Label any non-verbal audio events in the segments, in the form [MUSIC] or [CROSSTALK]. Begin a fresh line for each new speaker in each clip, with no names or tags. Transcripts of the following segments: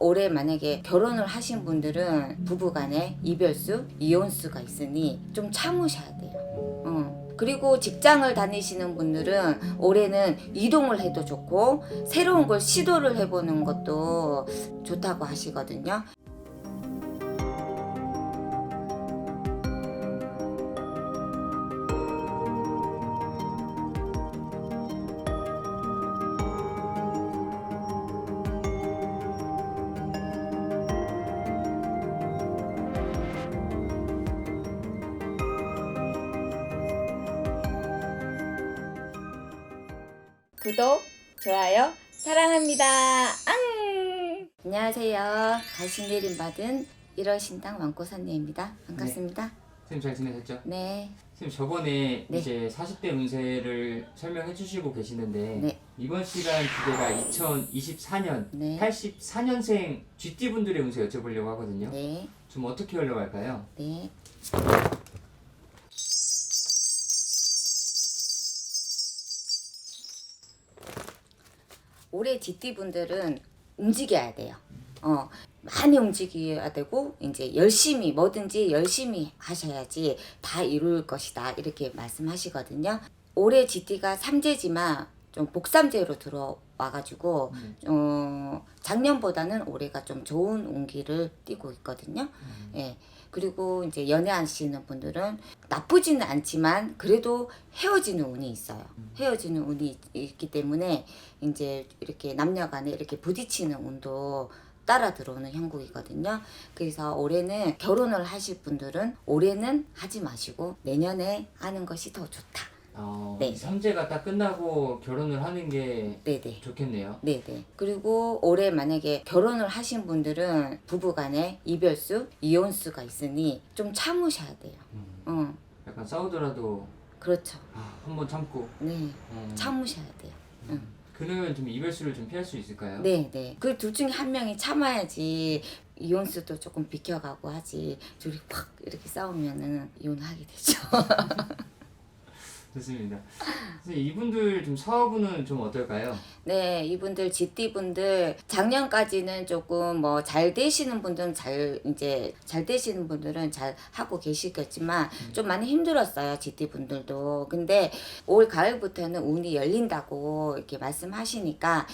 올해 만약에 결혼을 하신 분들은 부부간에 이별수, 이혼수가 있으니 좀 참으셔야 돼요. 어. 그리고 직장을 다니시는 분들은 올해는 이동을 해도 좋고 새로운 걸 시도를 해보는 것도 좋다고 하시거든요. 구독, 좋아요, 사랑합니다. 앙! 안녕하세요. 가신 내림 받은 1월 신당 왕고사님입니다. 반갑습니다.
선생님 잘 지내셨죠?
네.
선생님 저번에
네.
이제 40대 운세를 설명해 주시고 계시는데
네.
이번 시간 주제가 2024년
네.
84년생 GT 분들의 운세 여쭤보려고 하거든요.
네.
좀 어떻게 흘러갈까요?
네. 올해 GT 분들은 움직여야 돼요. 어, 많이 움직여야 되고 이제 열심히 뭐든지 열심히 하셔야지 다 이룰 것이다 이렇게 말씀하시거든요. 올해 GT가 삼재지만 좀 복삼재로 들어와가지고
음.
어, 작년보다는 올해가 좀 좋은 운기를 띠고 있거든요.
음.
예. 그리고 이제 연애하시는 분들은 나쁘지는 않지만 그래도 헤어지는 운이 있어요. 헤어지는 운이 있- 있기 때문에 이제 이렇게 남녀간에 이렇게 부딪히는 운도 따라 들어오는 형국이거든요. 그래서 올해는 결혼을 하실 분들은 올해는 하지 마시고 내년에 하는 것이 더 좋다.
어,
네.
이 삼재가 딱 끝나고 결혼을 하는 게
네네.
좋겠네요.
네네. 그리고 올해 만약에 결혼을 하신 분들은 부부간에 이별수, 이혼수가 있으니 좀 참으셔야 돼요.
음.
어,
약간 싸우더라도
그렇죠.
아, 한번 참고
네,
음.
참으셔야 돼요.
그러면 좀 이별수를 좀 피할 수 있을까요?
네, 네. 그 둘 중에 한 명이 참아야지 이혼수도 조금 비켜가고 하지. 둘이 확 이렇게 싸우면은 이혼하게 되죠. [LAUGHS]
좋습니다. 선생님 이분들 좀 사업은 좀 어떨까요?
네, 이분들 GT 분들 작년까지는 조금 뭐 잘 되시는 분들은 잘 이제 잘 되시는 분들은 잘 하고 계시겠지만 좀 많이 힘들었어요 GT 분들도. 근데 올 가을부터는 운이 열린다고 이렇게 말씀하시니까.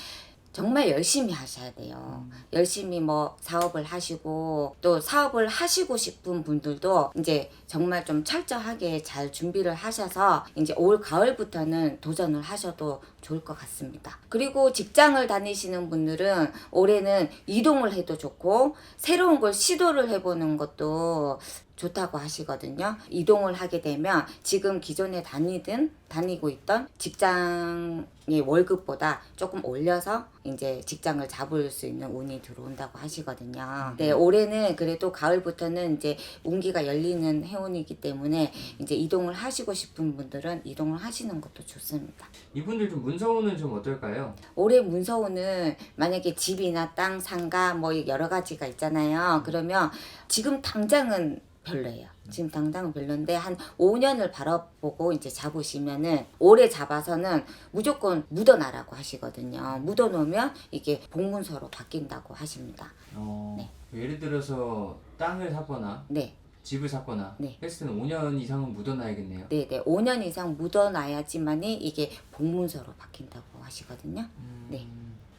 정말 열심히 하셔야 돼요. 열심히 뭐 사업을 하시고 또 사업을 하시고 싶은 분들도 이제 정말 좀 철저하게 잘 준비를 하셔서 이제 올 가을부터는 도전을 하셔도 좋을 것 같습니다. 그리고 직장을 다니시는 분들은 올해는 이동을 해도 좋고 새로운 걸 시도를 해보는 것도 좋다고 하시거든요. 이동을 하게 되면 지금 기존에 다니든 다니고 있던 직장의 월급보다 조금 올려서 이제 직장을 잡을 수 있는 운이 들어온다고 하시거든요. 네, 올해는 그래도 가을부터는 이제 운기가 열리는 해운이기 때문에 이제 이동을 하시고 싶은 분들은 이동을 하시는 것도 좋습니다.
이분들 좀 문서운은 좀 어떨까요?
올해 문서운은 만약에 집이나 땅, 상가 뭐 여러 가지가 있잖아요. 그러면 지금 당장은 별로예요. 지금 당장은 별론데 한 5년을 바라보고 이제 잡으시면은 올해 잡아서는 무조건 묻어놔라고 하시거든요. 묻어놓으면 이게 복문서로 바뀐다고 하십니다.
어,
네.
예를 들어서 땅을 사거나
네,
집을 샀거나
네.
했을 때는 5년 이상은 묻어놔야겠네요.
네, 네. 5년 이상 묻어놔야지만이 이게 복문서로 바뀐다고 하시거든요.
음,
네.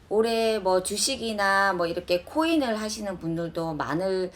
올해 뭐 주식이나 뭐 이렇게 코인을 하시는 분들도 많으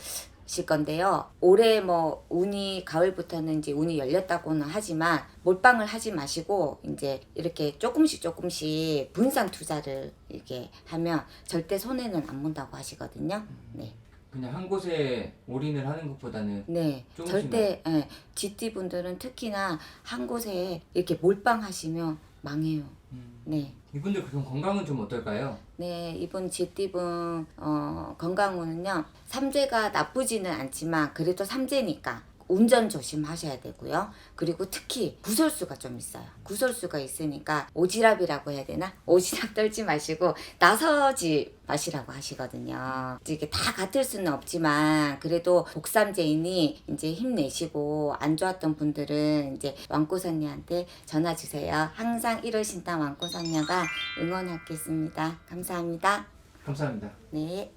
실 건데요. 올해 뭐 운이 가을부터는 이제 운이 열렸다고는 하지만 몰빵을 하지 마시고 이제 이렇게 조금씩 조금씩 분산 투자를 이렇게 하면 절대 손해는 안 본다고 하시거든요. 네.
그냥 한 곳에 올인을 하는 것보다는
네,
조금씩만.
절대 예, GT 분들은 특히나 한 곳에 이렇게 몰빵하시면 망해요.
음,
네.
이분들 그럼 건강은 좀 어떨까요?
네, 이번 GT분 어, 건강운은요. 삼재가 나쁘지는 않지만 그래도 삼재니까 운전 조심하셔야 되고요. 그리고 특히 구설수가 좀 있어요. 구설수가 있으니까 오지랖이라고 해야 되나? 오지랖 [LAUGHS] 떨지 마시고 나서지 마시라고 하시거든요. 이게 다 같을 수는 없지만 그래도 복삼재이니 이제 힘내시고 안 좋았던 분들은 이제 왕꼬선녀한테 전화 주세요. 항상 이러신다 왕꼬선녀가 응원하겠습니다. 감사합니다.
감사합니다.
네.